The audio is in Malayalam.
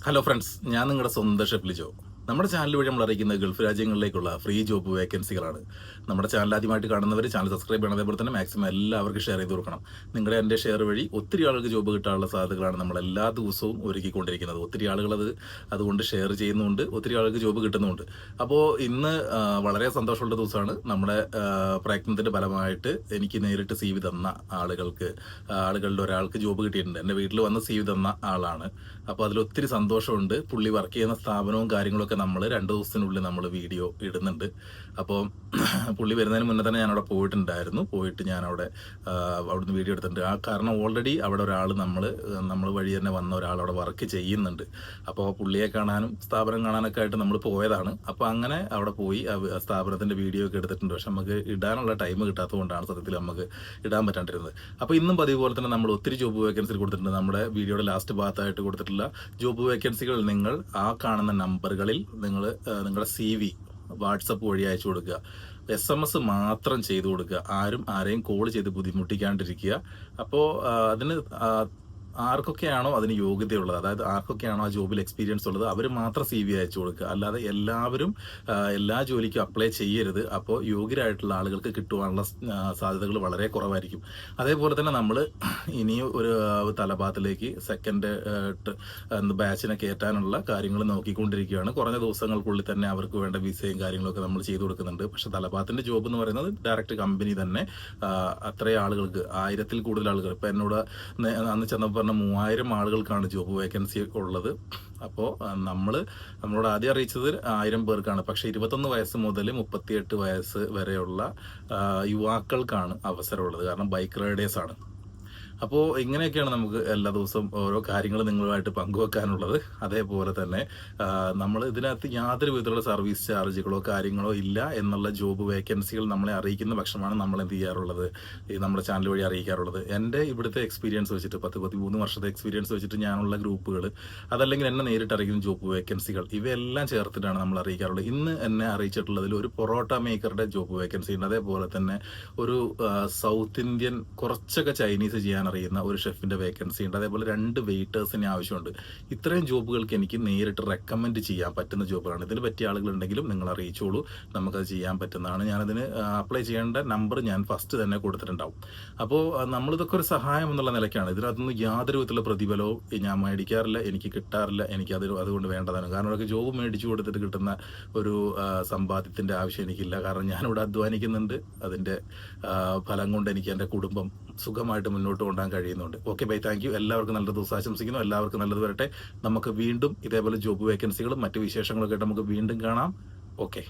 ഹലോ ഫ്രണ്ട്സ് ഞാൻ നിങ്ങളുടെ സ്വന്തം ഷെഫ് ലിജോ നമ്മുടെ ചാനൽ വഴി നമ്മൾ അറിയിക്കുന്നത് ഗൾഫ് രാജ്യങ്ങളിലേക്കുള്ള ഫ്രീ ജോബ് വേക്കൻസികളാണ് നമ്മുടെ ചാനൽ ആദ്യമായിട്ട് കാണുന്നവർ ചാനൽ സബ്സ്ക്രൈബ് ചെയ്യണം. അതേപോലെ തന്നെ മാക്സിമം എല്ലാവർക്കും ഷെയർ ചെയ്ത് കൊടുക്കണം. നിങ്ങളുടെ എന്റെ ഷെയർ വഴി ഒത്തിരി ആളുകൾക്ക് ജോബ് കിട്ടാനുള്ള സാധ്യതകളാണ് നമ്മൾ എല്ലാ ദിവസവും ഒരുക്കിക്കൊണ്ടിരിക്കുന്നത്. ഒത്തിരി ആളുകൾ അത് അതുകൊണ്ട് ഷെയർ ചെയ്യുന്നുണ്ട്. ഒത്തിരി ആളുകൾക്ക് ജോബ് കിട്ടുന്നുണ്ട്. അപ്പോൾ ഇന്ന് വളരെ സന്തോഷമുള്ള ദിവസമാണ്. നമ്മുടെ പ്രയത്നത്തിന്റെ ഫലമായിട്ട് എനിക്ക് നേരിട്ട് സി വി തന്ന ആളുകൾക്ക് ആളുകളുടെ ഒരാൾക്ക് ജോബ് കിട്ടിയിട്ടുണ്ട്. എന്റെ വീട്ടിൽ വന്ന് സി വി തന്ന ആളാണ്. അപ്പോൾ അതിൽ ഒത്തിരി സന്തോഷമുണ്ട്. പുള്ളി വർക്ക് ചെയ്യുന്ന സ്ഥാപനവും കാര്യങ്ങളൊക്കെ നമ്മൾ രണ്ട് ദിവസത്തിനുള്ളിൽ നമ്മൾ വീഡിയോ ഇടുന്നുണ്ട്. അപ്പോൾ പുള്ളി വരുന്നതിന് മുന്നേ തന്നെ ഞാൻ അവിടെ പോയിട്ടുണ്ടായിരുന്നു. പോയിട്ട് ഞാൻ അവിടെ അവിടുന്ന് വീഡിയോ എടുത്തിട്ടുണ്ട്. ആ കാരണം ഓൾറെഡി അവിടെ ഒരാൾ നമ്മൾ നമ്മൾ വഴി തന്നെ വന്ന ഒരാൾ അവിടെ വർക്ക് ചെയ്യുന്നുണ്ട്. അപ്പോൾ പുള്ളിയെ കാണാനും സ്ഥാപനം കാണാനൊക്കെ ആയിട്ട് നമ്മൾ പോയതാണ്. അപ്പോൾ അങ്ങനെ അവിടെ പോയി സ്ഥാപനത്തിന്റെ വീഡിയോ ഒക്കെ എടുത്തിട്ടുണ്ട്. പക്ഷെ നമുക്ക് ഇടാനുള്ള ടൈം കിട്ടാത്തതുകൊണ്ടാണ് സത്യത്തിൽ നമുക്ക് ഇടാൻ പറ്റാണ്ടിരുന്നത്. അപ്പോൾ ഇന്നും പതിവ് തന്നെ നമ്മൾ ഒത്തിരി ജോബ് വേക്കൻസി കൊടുത്തിട്ടുണ്ട്. നമ്മുടെ വീഡിയോയുടെ ലാസ്റ്റ് ഭാഗത്തായിട്ട് കൊടുത്തിട്ടുള്ള ജോബ് വേക്കൻസികൾ നിങ്ങൾ ആ കാണുന്ന നമ്പറുകളിൽ നിങ്ങൾ നിങ്ങളുടെ സി വി വാട്സപ്പ് വഴി അയച്ചു കൊടുക്കുക. എസ് എം എസ് മാത്രം ചെയ്തു കൊടുക്കുക. ആരും ആരെയും കോൾ ചെയ്ത് ബുദ്ധിമുട്ടിക്കാണ്ടിരിക്കുക. അപ്പോൾ അതിന് ആർക്കൊക്കെയാണോ അതിന് യോഗ്യതയുള്ളത്? അതായത് ആർക്കൊക്കെയാണോ ആ ജോബിൽ എക്സ്പീരിയൻസ് ഉള്ളത്? അവർ മാത്രം സി വി അയച്ചു കൊടുക്കുക. അല്ലാതെ എല്ലാവരും എല്ലാ ജോലിക്കും അപ്ലൈ ചെയ്യരുത്. അപ്പോൾ യോഗ്യരായിട്ടുള്ള ആളുകൾക്ക് കിട്ടുവാനുള്ള സാധ്യതകൾ വളരെ കുറവായിരിക്കും. അതേപോലെ തന്നെ നമ്മൾ ഇനി ഒരു തലഭാഗത്തിലേക്ക് സെക്കൻഡ് ബാച്ചിനെ കയറ്റാനുള്ള കാര്യങ്ങൾ നോക്കിക്കൊണ്ടിരിക്കുകയാണ്. കുറഞ്ഞ ദിവസങ്ങൾക്കുള്ളിൽ തന്നെ അവർക്ക് വേണ്ട വിസയും കാര്യങ്ങളൊക്കെ നമ്മൾ ചെയ്തു കൊടുക്കുന്നുണ്ട്. പക്ഷെ തലഭാഗത്തിന്റെ ജോബ് എന്ന് പറയുന്നത് ഡയറക്റ്റ് കമ്പനി തന്നെ അത്രയും ആളുകൾക്ക് ആയിരത്തിൽ കൂടുതൽ ആളുകൾ. ഇപ്പം എന്നോട് അന്ന് ചെന്നപ്പോൾ പറഞ്ഞ മൂവായിരം ആളുകൾക്കാണ് ജോബ് വേക്കൻസി ഉള്ളത്. അപ്പോൾ നമ്മൾ നമ്മളോട് ആദ്യം അറിയിച്ചത് ആയിരം പേർക്കാണ്. പക്ഷെ ഇരുപത്തൊന്ന് വയസ്സ് മുതൽ മുപ്പത്തിയെട്ട് വയസ്സ് വരെയുള്ള യുവാക്കൾക്കാണ് അവസരമുള്ളത്. കാരണം ബൈക്ക് റൈഡേഴ്സാണ് അപ്പോൾ ഇങ്ങനെയൊക്കെയാണ് നമുക്ക് എല്ലാ ദിവസവും ഓരോ കാര്യങ്ങൾ നിങ്ങളുമായിട്ട് പങ്കുവെക്കാനുള്ളത്. അതേപോലെ തന്നെ നമ്മൾ ഇതിനകത്ത് യാതൊരു വിധത്തിലുള്ള സർവീസ് ചാർജുകളോ കാര്യങ്ങളോ ഇല്ല എന്നുള്ള ജോബ് വേക്കൻസികൾ നമ്മളെ അറിയിക്കുന്ന പക്ഷമാണ് നമ്മൾ എന്ത് ചെയ്യാറുള്ളത് ഈ നമ്മുടെ ചാനൽ വഴി അറിയിക്കാറുള്ളത്. എന്റെ ഇവിടുത്തെ എക്സ്പീരിയൻസ് വെച്ചിട്ട് പത്ത് പതിമൂന്ന് വർഷത്തെ എക്സ്പീരിയൻസ് വെച്ചിട്ട് ഞാനുള്ള ഗ്രൂപ്പുകൾ അതല്ലെങ്കിൽ എന്നെ നേരിട്ട് അറിയിക്കുന്ന ജോബ് വേക്കൻസികൾ ഇവയെല്ലാം ചേർത്തിട്ടാണ് നമ്മൾ അറിയിക്കാറുള്ളത്. ഇന്ന് എന്നെ അറിയിച്ചിട്ടുള്ളതിൽ ഒരു പൊറോട്ട മേക്കറുടെ ജോബ് വേക്കൻസി ഉണ്ട്. അതേപോലെ തന്നെ ഒരു സൗത്ത് ഇന്ത്യൻ കുറച്ചൊക്കെ ചൈനീസ് ചെയ്യാൻ അറിയുന്ന ഒരു ഷെഫിന്റെ വേക്കൻസി ഉണ്ട്. അതേപോലെ രണ്ട് വെയിറ്റേഴ്സിന് ആവശ്യമുണ്ട്. ഇത്രയും ജോബുകൾക്ക് എനിക്ക് നേരിട്ട് റെക്കമെൻഡ് ചെയ്യാൻ പറ്റുന്ന ജോബുകളാണ്. ഇതിന് പറ്റിയ ആളുകളുണ്ടെങ്കിലും നിങ്ങൾ അറിയിച്ചോളൂ. നമുക്കത് ചെയ്യാൻ പറ്റുന്നതാണ്. ഞാനതിന് അപ്ലൈ ചെയ്യേണ്ട നമ്പർ ഞാൻ ഫസ്റ്റ് തന്നെ കൊടുത്തിട്ടുണ്ടാവും. അപ്പോൾ നമ്മളിതൊക്കെ ഒരു സഹായം എന്നുള്ള നിലയ്ക്കാണ്. ഇതിനകത്തൊന്നും യാതൊരു വിധത്തിലുള്ള പ്രതിഫലവും ഞാൻ മേടിക്കാറില്ല എനിക്ക് കിട്ടാറില്ല എനിക്ക് അത് അതുകൊണ്ട് വേണ്ടതാണ്. കാരണം അവർക്ക് ജോബ് മേടിച്ചു കൊടുത്തിട്ട് കിട്ടുന്ന ഒരു സമ്പാദ്യത്തിന്റെ ആവശ്യം എനിക്കില്ല. കാരണം ഞാനിവിടെ അധ്വാനിക്കുന്നുണ്ട്. അതിന്റെ ഫലം കൊണ്ട് എനിക്ക് എന്റെ കുടുംബം സുഖമായിട്ട് മുന്നോട്ട് കൊണ്ടുപോകാൻ കഴിയുന്നുണ്ട്. ഓക്കെ ബൈ താങ്ക് യു എല്ലാവർക്കും നല്ല ദിവസം ആശംസിക്കുന്നു. എല്ലാവർക്കും നല്ലത് വരട്ടെ. നമുക്ക് വീണ്ടും ഇതേപോലെ ജോബ് വേക്കൻസികളും മറ്റു വിശേഷങ്ങളൊക്കെ ആയിട്ട് നമുക്ക് വീണ്ടും കാണാം. ഓക്കെ